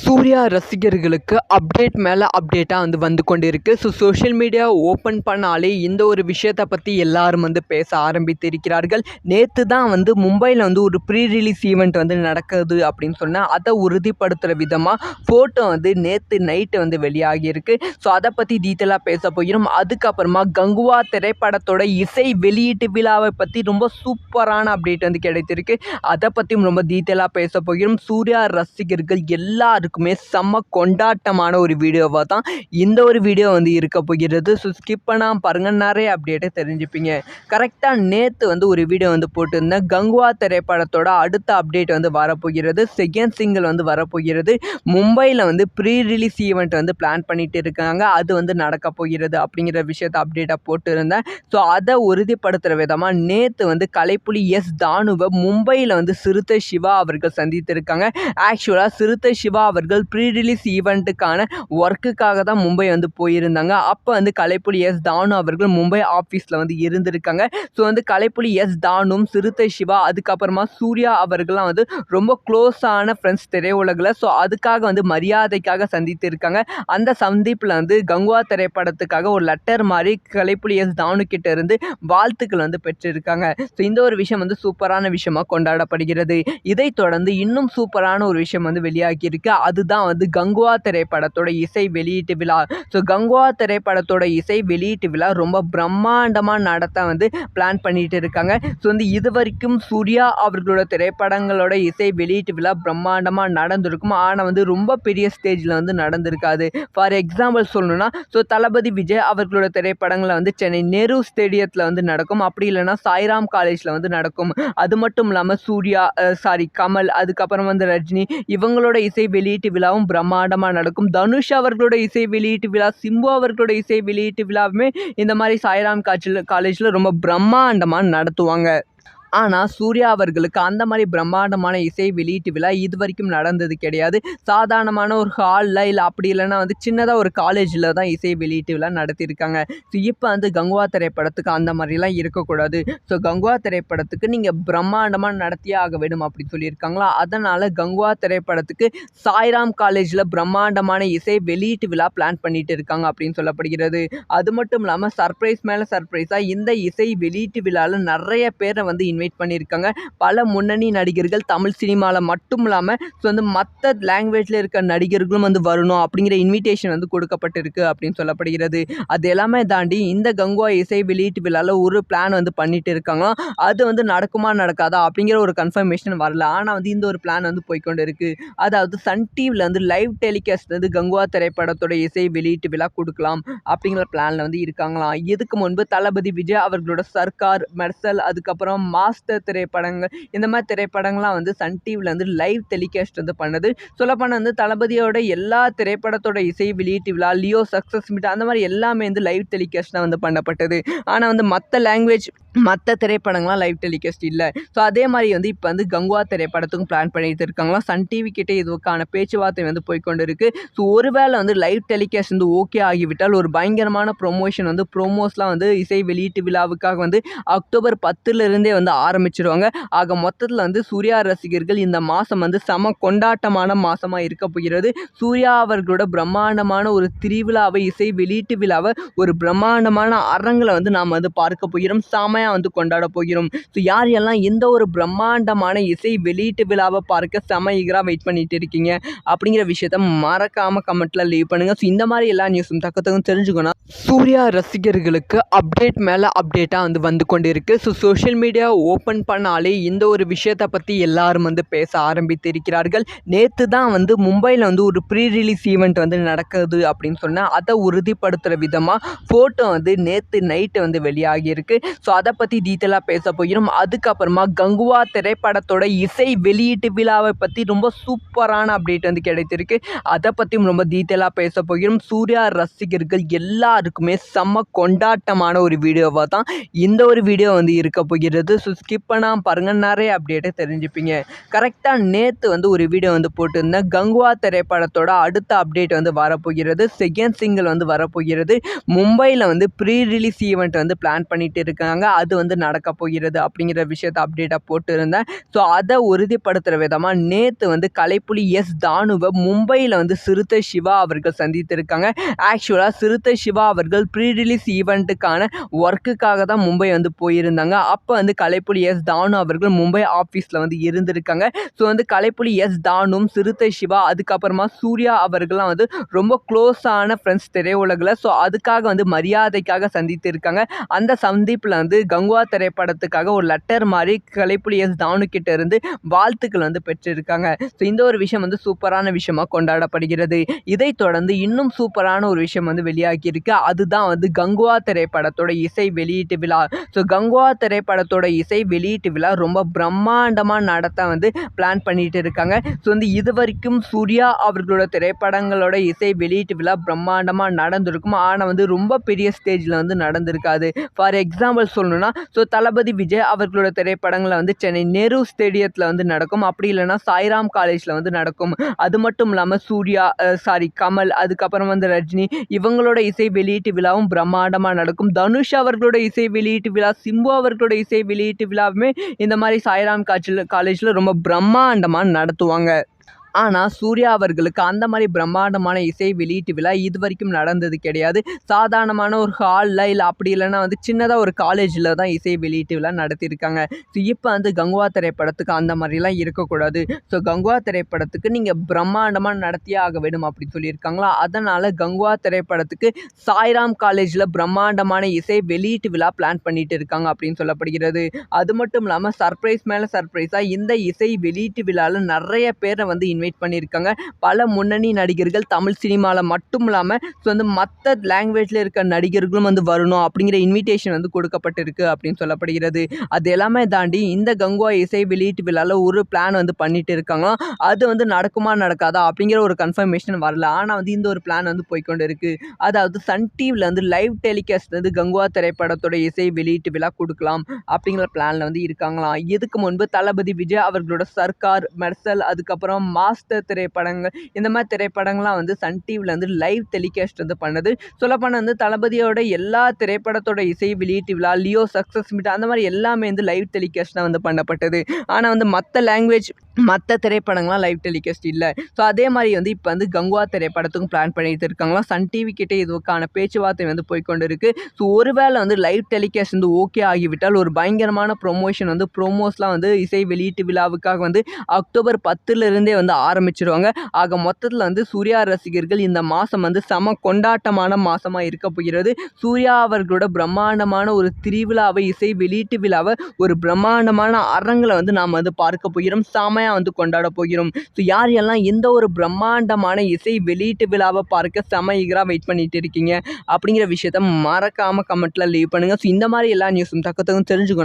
சூர்யா ரசிகர்களுக்கு அப்டேட் மேலே அப்டேட்டாக வந்து வந்து கொண்டு இருக்குது ஸோ சோஷியல் மீடியா ஓப்பன் பண்ணாலே இந்த ஒரு விஷயத்தை பற்றி எல்லாரும் வந்து பேச ஆரம்பித்து இருக்கிறார்கள் நேற்று தான் வந்து மும்பையில் வந்து ஒரு ப்ரீ ரிலீஸ் ஈவெண்ட் வந்து நடக்குது அப்படின்னு சொன்னால் அதை உறுதிப்படுத்துகிற விதமாக ஃபோட்டோ வந்து நேற்று நைட்டு வந்து வெளியாகியிருக்கு. ஸோ அதை பற்றி டீட்டெயிலாக பேச போகிறோம். அதுக்கப்புறமா கங்குவா திரைப்படத்தோட இசை வெளியீட்டு விழாவை பற்றி ரொம்ப சூப்பரான அப்டேட் வந்து கிடைத்திருக்கு. அதை பற்றியும் ரொம்ப டீட்டெயிலாக பேச போகிறோம். சூர்யா ரசிகர்கள் எல்லா எல்லாருக்குமே செம்ம கொண்டாட்டமான ஒரு வீடியோவாக தான் இந்த ஒரு வீடியோ வந்து இருக்க போகிறது. ஸோ ஸ்கிப் பண்ணாமல் பாருங்கள் நிறைய அப்டேட்டை தெரிஞ்சுப்பீங்க. கரெக்டாக நேற்று வந்து ஒரு வீடியோ வந்து போட்டிருந்தேன். கங்குவா திரைப்படத்தோட அடுத்த அப்டேட் வந்து வரப்போகிறது. செகண்ட் சிங்கிள் வந்து வரப்போகிறது. மும்பையில் வந்து ப்ரீ ரிலீஸ் ஈவெண்ட் வந்து பிளான் பண்ணிட்டு இருக்காங்க. அது வந்து நடக்க போகிறது அப்படிங்கிற விஷயத்தை அப்டேட்டாக போட்டிருந்தேன். ஸோ அதை உறுதிப்படுத்துகிற விதமாக நேற்று வந்து கலைப்புலி எஸ் தானுவை மும்பையில் வந்து சிறுத்தை சிவா அவர்கள் சந்தித்திருக்காங்க. ஆக்சுவலாக சிறுத்தை சிவா அவர்கள் ப்ரீ ரிலீஸ் ஈவெண்ட்டுக்கான ஒர்க்குக்காக தான் மும்பை வந்து போயிருந்தாங்க. அப்போ வந்து கலைப்புலி எஸ் தானு அவர்கள் மும்பை ஆஃபீஸில் வந்து இருந்திருக்காங்க. ஸோ வந்து கலைப்புலி எஸ் தானும் சிறுத்தை சிவா அதுக்கப்புறமா சூர்யா அவர்கள்லாம் வந்து ரொம்ப க்ளோஸான ஃப்ரெண்ட்ஸ் திரையுலகில். ஸோ அதுக்காக வந்து மரியாதைக்காக சந்தித்து இருக்காங்க அந்த சந்திப்பில் வந்து கங்குவா திரைப்படத்துக்காக ஒரு லெட்டர் மாதிரி கலைப்புலி எஸ் தானு கிட்ட இருந்து வாழ்த்துக்கள் வந்து பெற்றிருக்காங்க. ஸோ இந்த ஒரு விஷயம் வந்து சூப்பரான விஷயமாக கொண்டாடப்படுகிறது. இதைத் தொடர்ந்து இன்னும் சூப்பரான ஒரு விஷயம் வந்து வெளியாகியிருக்கு. அதுதான் வந்து கங்குவா திரைப்படத்தோட இசை வெளியீட்டு விழா. ஸோ கங்குவா திரைப்படத்தோட இசை வெளியீட்டு விழா ரொம்ப பிரம்மாண்டமாக நடத்த வந்து பிளான் பண்ணிகிட்டு இருக்காங்க. ஸோ வந்து இது வரைக்கும் சூர்யா அவர்களோட திரைப்படங்களோட இசை வெளியீட்டு விழா பிரம்மாண்டமாக நடந்திருக்கும். ஆனால் வந்து ரொம்ப பெரிய ஸ்டேஜில் வந்து நடந்திருக்காது. ஃபார் எக்ஸாம்பிள் சொல்லணும்னா ஸோ தளபதி விஜய் அவர்களோட திரைப்படங்களை வந்து சென்னை நேரு ஸ்டேடியத்தில் வந்து நடக்கும். அப்படி இல்லைன்னா சாய்ராம் காலேஜில் வந்து நடக்கும். அது மட்டும் இல்லாமல் சூர்யா சாரி கமல் அதுக்கப்புறம் வந்து ரஜினி இவங்களோட இசை வெளியீட்டு விழாவும் பிரம்மாண்டமாக நடக்கும். தனுஷ் அவர்களோட இசை வெளியீட்டு விழா சிம்பு அவர்களோட இசை வெளியீட்டு விழாவுமே இந்த மாதிரி சாய்ராம் காட்சியில் காலேஜில் ரொம்ப பிரம்மாண்டமாக நடத்துவாங்க. ஆனால் சூர்யா அவர்களுக்கு அந்த மாதிரி பிரம்மாண்டமான இசை வெளியீட்டு விழா இது வரைக்கும் நடந்தது கிடையாது. சாதாரணமான ஒரு ஹாலில் இல்லை அப்படி இல்லைன்னா வந்து சின்னதாக ஒரு காலேஜில் தான் இசை வெளியீட்டு விழா நடத்தியிருக்காங்க. ஸோ இப்போ வந்து கங்குவா திரைப்படத்துக்கு அந்த மாதிரிலாம் இருக்கக்கூடாது. ஸோ கங்குவா திரைப்படத்துக்கு நீங்கள் பிரம்மாண்டமாக நடத்தியே ஆக வேண்டும் அப்படின்னு சொல்லியிருக்காங்களா? அதனால் கங்குவா திரைப்படத்துக்கு சாய்ராம் காலேஜில் பிரம்மாண்டமான இசை வெளியீட்டு விழா பிளான் பண்ணிட்டு இருக்காங்க அப்படின்னு சொல்லப்படுகிறது. அது மட்டும் இல்லாமல் சர்ப்ரைஸ் மேலே சர்ப்ரைஸாக இந்த இசை வெளியீட்டு விழாவில் நிறைய பேரை வந்து இன்வைட் பண்ணியிருக்காங்க. பல முன்னணி நடிகர்கள் தமிழ் சினிமாவில் மட்டும் இல்லாமல் ஸோ வந்து மற்ற லாங்குவேஜில் இருக்க நடிகர்களும் வந்து வரணும் அப்படிங்கிற இன்விடேஷன் வந்து கொடுக்கப்பட்டிருக்கு அப்படின்னு சொல்லப்படுகிறது. அது எல்லாமே தாண்டி இந்த கங்குவா இசை வெளியீட்டு விழாவில் ஒரு பிளான் வந்து பண்ணிட்டு இருக்காங்களாம் அது வந்து நடக்குமா நடக்காதா அப்படிங்கிற ஒரு கன்ஃபர்மேஷன் வரல. ஆனால் வந்து இந்த ஒரு பிளான் வந்து போய்க்கொண்டு இருக்குது அதாவது சன் டிவியில் வந்து லைவ் டெலிகாஸ்ட் வந்து கங்குவா திரைப்படத்தோட இசை வெளியீட்டு விழா கொடுக்கலாம் அப்படிங்கிற பிளானில் வந்து இருக்காங்களாம். இதுக்கு முன்பு தளபதி விஜய் அவர்களோட சர்க்கார் மெர்சல் அதுக்கப்புறம் மா மாஸ்டர் திரைப்படங்கள். இந்த மாதிரி திரைப்படங்கள்லாம் வந்து சன் டிவியில் வந்து லைவ் டெலிகாஸ்ட் வந்து பண்ணுது. சொல்லப்போனால் வந்து தளபதியோட எல்லா திரைப்படத்தோட இசை வெளியீட்டு விழா லியோ சக்ஸஸ் மீட் அந்த மாதிரி எல்லாமே வந்து லைவ் டெலிகாஸ்ட் தான் வந்து பண்ணப்பட்டது. ஆனால் வந்து மற்ற லாங்குவேஜ் மற்ற திரைப்படங்கள்லாம் லைவ் டெலிகாஸ்ட் இல்லை. ஸோ அதே மாதிரி வந்து இப்போ வந்து கங்குவா திரைப்படத்துக்கும் பிளான் பண்ணிட்டு இருக்காங்களாம் சன் டிவி கிட்டே இதுக்கான பேச்சுவார்த்தை வந்து போய்க்கொண்டு இருக்குது ஸோ ஒருவேளை வந்து லைவ் டெலிகாஸ்ட் வந்து ஓகே ஆகிவிட்டால் ஒரு பயங்கரமான ப்ரொமோஷன் வந்து ப்ரோமோஸ்லாம் வந்து இசை வெளியீட்டு விழாவுக்காக வந்து அக்டோபர் பத்துலேருந்தே வந்து ஆரம்பிச்சிருவாங்க. ஆக மொத்தத்தில் வந்து சூர்யா ரசிகர்கள் இந்த மாதம் வந்து செம கொண்டாட்டமான மாதமாக இருக்க போகிறது. சூர்யா அவர்களோட பிரம்மாண்டமான ஒரு திருவிழாவை இசை வெளியீட்டு விழாவை ஒரு பிரம்மாண்டமான அரங்கில் வந்து நாம் வந்து பார்க்க போகிறோம். செம்மையாக வந்து கொண்டாட போகிறோம். ஸோ யார் எல்லாம் எந்த ஒரு பிரம்மாண்டமான இசை வெளியீட்டு விழாவை பார்க்க செம ஈகராக வெயிட் பண்ணிட்டு இருக்கீங்க அப்படிங்கிற விஷயத்த மறக்காமல் கமெண்ட்டில் லீவ் பண்ணுங்கள் ஸோ இந்த மாதிரி எல்லா நியூஸும் தக்கத்தக்கும் தெரிஞ்சுக்கணும் சூர்யா ரசிகர்களுக்கு அப்டேட் மேலே அப்டேட்டாக வந்து வந்து கொண்டு இருக்குது ஸோ சோஷியல் மீடியா ஓப்பன் பண்ணாலே இந்த ஒரு விஷயத்தை பற்றி எல்லாரும் வந்து பேச ஆரம்பித்து இருக்கிறார்கள். நேற்று தான் வந்து மும்பையில் வந்து ஒரு ப்ரீ ரிலீஸ் ஈவெண்ட் வந்து நடக்குது அப்படின்னு சொன்னால் அதை உறுதிப்படுத்துகிற விதமாக ஃபோட்டோ வந்து நேற்று நைட்டு வந்து வெளியாகியிருக்கு. ஸோ அதை பற்றி டீட்டெயிலாக பேச போகிறோம் அதுக்கப்புறமா கங்குவா திரைப்படத்தோட இசை வெளியீட்டு விழாவை பற்றி ரொம்ப சூப்பரான அப்டேட் வந்து கிடைத்திருக்கு. அதை பற்றியும் ரொம்ப டீட்டெயிலாக பேச போகிறோம் சூர்யா ரசிகர்கள் எல்லாருக்குமே செம்ம கொண்டாட்டமான ஒரு வீடியோவாக தான் இந்த ஒரு வீடியோ வந்து இருக்க போகிறது. ஸோ ஸ்கிப் பண்ணாமல் பாருங்கள் நிறைய அப்டேட்டை தெரிஞ்சுப்பீங்க. கரெக்டாக நேற்று வந்து ஒரு வீடியோ வந்து போட்டிருந்தேன். கங்குவா திரைப்படத்தோட அடுத்த அப்டேட் வந்து வரப்போகிறது. செகண்ட் சிங்கிள் வந்து வரப்போகிறது. மும்பையில் வந்து ப்ரீ ரிலீஸ் ஈவெண்ட் வந்து பிளான் பண்ணிட்டு இருக்காங்க. அது வந்து நடக்க போகிறது அப்படிங்கிற விஷயத்த அப்டேட்டாக போட்டிருந்தேன். ஸோ அதை உறுதிப்படுத்துகிற விதமாக நேற்று வந்து கலைப்புலி எஸ் தானுவை மும்பையில் வந்து சிறுத்தை சிவா அவர்கள் சந்தித்திருக்காங்க. ஆக்சுவலாக சிறுத்தை சிவா அவர்கள் ப்ரீ ரிலீஸ் ஈவெண்ட்டுக்கான ஒர்க்குக்காக தான் மும்பை வந்து போயிருந்தாங்க. அப்போ வந்து கலைப்புலி எஸ் தானு அவர்கள் மும்பை ஆஃபீஸில் வந்து இருந்திருக்காங்க. ஸோ வந்து கலைப்புலி எஸ் தானும் சிறுத்தை சிவா அதுக்கப்புறமா சூர்யா அவர்கள்லாம் வந்து ரொம்ப க்ளோஸான ஃப்ரெண்ட்ஸ் திரையுலகில். ஸோ அதுக்காக வந்து மரியாதைக்காக சந்தித்திருக்காங்க. அந்த சந்திப்பில் வந்து கங்குவா திரைப்படத்துக்காக ஒரு லெட்டர் மாதிரி கலைப்புலி எஸ் தானுக்கிட்ட இருந்து வாழ்த்துக்கள் வந்து பெற்றிருக்காங்க. ஸோ இந்த ஒரு விஷயம் வந்து சூப்பரான விஷயமாக கொண்டாடப்படுகிறது. இதைத் தொடர்ந்து இன்னும் சூப்பரான ஒரு விஷயம் வந்து வெளியாகியிருக்கு. அதுதான் வந்து கங்குவா திரைப்படத்தோட இசை வெளியீட்டு விழா. ஸோ கங்குவா திரைப்படத்தோட இசை வெளியீட்டு விழா ரொம்ப பிரம்மாண்டமாக நடத்த வந்து பிளான் பண்ணிட்டு இருக்காங்க. ஸோ வந்து இது வரைக்கும் சூர்யா அவர்களோட திரைப்படங்களோட இசை வெளியீட்டு விழா பிரம்மாண்டமாக நடந்திருக்கும். ஆனால் வந்து ரொம்ப பெரிய ஸ்டேஜில் வந்து நடந்திருக்காது. ஃபார் எக்ஸாம்பிள் சொல்லணும்னா ஸோ தளபதி விஜய் அவர்களோட திரைப்படங்களை வந்து சென்னை நேரு ஸ்டேடியத்தில் வந்து நடக்கும். அப்படி இல்லைன்னா சாய்ராம் காலேஜில் வந்து நடக்கும். அது மட்டும் இல்லாமல் சூர்யா சாரி கமல் அதுக்கப்புறம் வந்து ரஜினி இவங்களோட இசை வெளியீட்டு விழாவும் பிரம்மாண்டமாக நடக்கும். தனுஷ் அவர்களோட இசை வெளியீட்டு விழா சிம்பு அவர்களோட இசை வெளியீட்டு விழாவுமே இந்த மாதிரி சாய்ராம் காட்சியில் காலேஜில் ரொம்ப பிரம்மாண்டமாக நடத்துவாங்க. ஆனால் சூர்யா அவர்களுக்கு அந்த மாதிரி பிரம்மாண்டமான இசை வெளியீட்டு விழா இது வரைக்கும் நடந்தது கிடையாது. சாதாரணமான ஒரு ஹாலில் இல்லை அப்படி இல்லைன்னா வந்து சின்னதாக ஒரு காலேஜில் தான் இசை வெளியீட்டு விழா நடத்தியிருக்காங்க. ஸோ இப்போ வந்து கங்குவா திரைப்படத்துக்கு அந்த மாதிரிலாம் இருக்கக்கூடாது. ஸோ கங்குவா திரைப்படத்துக்கு நீங்கள் பிரம்மாண்டமாக நடத்தியே ஆக வேண்டும் அப்படின்னு சொல்லியிருக்காங்களா? அதனால் கங்குவா திரைப்படத்துக்கு சாய்ராம் காலேஜில் பிரம்மாண்டமான இசை வெளியீட்டு விழா பிளான் பண்ணிட்டு இருக்காங்க அப்படின்னு சொல்லப்படுகிறது. அது மட்டும் இல்லாமல் சர்ப்ரைஸ் மேலே சர்ப்ரைஸாக இந்த இசை வெளியீட்டு விழாவில் நிறைய பேரை வந்து இன்வைட் பண்ணியிருக்காங்க. பல முன்னணி நடிகர்கள் தமிழ் சினிமாவில் மட்டும் இல்லாமல் ஸோ வந்து மற்ற லாங்குவேஜில் இருக்க நடிகர்களும் வந்து வரணும் அப்படிங்கிற இன்விடேஷன் வந்து கொடுக்கப்பட்டிருக்கு அப்படின்னு சொல்லப்படுகிறது. அது எல்லாமே தாண்டி இந்த கங்குவா இசை வெளியீட்டு விழாவில் ஒரு பிளான் வந்து பண்ணிட்டு இருக்காங்களாம் அது வந்து நடக்குமா நடக்காதா அப்படிங்கிற ஒரு கன்ஃபர்மேஷன் வரல. ஆனால் வந்து இந்த ஒரு பிளான் வந்து போய்க்கொண்டு இருக்குது அதாவது சன் டிவியில் வந்து லைவ் டெலிகாஸ்ட் வந்து கங்குவா திரைப்படத்தோட இசை வெளியீட்டு விழா கொடுக்கலாம் அப்படிங்கிற பிளானில் வந்து இருக்காங்களாம். இதுக்கு முன்பு தளபதி விஜய் அவர்களோட சர்க்கார் மெர்சல் அதுக்கப்புறம் மா மாஸ்டர் திரைப்படங்கள். இந்த மாதிரி திரைப்படங்கள்லாம் வந்து சன் டிவியில் வந்து லைவ் டெலிகாஸ்ட் வந்து பண்ணது. சொல்லப்போனால் வந்து தளபதியோட எல்லா திரைப்படத்தோட இசை வெளியீட்டு விழா லியோ சக்ஸஸ் மீட் அந்த மாதிரி எல்லாமே வந்து லைவ் டெலிகாஸ்ட் தான் வந்து பண்ணப்பட்டது. ஆனால் வந்து மற்ற லாங்குவேஜ் மற்ற திரைப்படங்கள்லாம் லைவ் டெலிகாஸ்ட் இல்லை. ஸோ அதே மாதிரி வந்து இப்போ வந்து கங்குவா திரைப்படத்துக்கும் பிளான் பண்ணிட்டு இருக்காங்களாம் சன் டிவி கிட்டே இதுக்கான பேச்சுவார்த்தை வந்து போய்க்கொண்டு இருக்குது ஸோ ஒருவேளை வந்து லைவ் டெலிகாஸ்ட் வந்து ஓகே ஆகிவிட்டால் ஒரு பயங்கரமான ப்ரொமோஷன் வந்து ப்ரோமோஸ்லாம் வந்து இசை வெளியீட்டு விழாவுக்காக வந்து அக்டோபர் பத்துலேருந்தே வந்து ஆரம்பிச்சிருவாங்க. ஆக மொத்தத்தில் வந்து சூர்யா ரசிகர்கள் இந்த மாதம் வந்து செம கொண்டாட்டமான மாதமாக இருக்க போகிறது. சூர்யா அவர்களோட பிரம்மாண்டமான ஒரு திருவிழாவை இசை வெளியீட்டு விழாவை ஒரு பிரம்மாண்டமான அறங்களை வந்து நாம் வந்து பார்க்க போகிறோம். செமையாக வந்து கொண்டாட போகிறோம். ஸோ யார் எல்லாம் எந்த ஒரு பிரம்மாண்டமான இசை வெளியீட்டு விழாவை பார்க்க செம ஈகராக வெயிட் பண்ணிகிட்டு இருக்கீங்க அப்படிங்கிற விஷயத்த மறக்காமல் கமெண்ட்டில் லீவ் பண்ணுங்கள் ஸோ இந்த மாதிரி எல்லா நியூஸும் தக்கத்துக்கும் தெரிஞ்சுக்கணும்.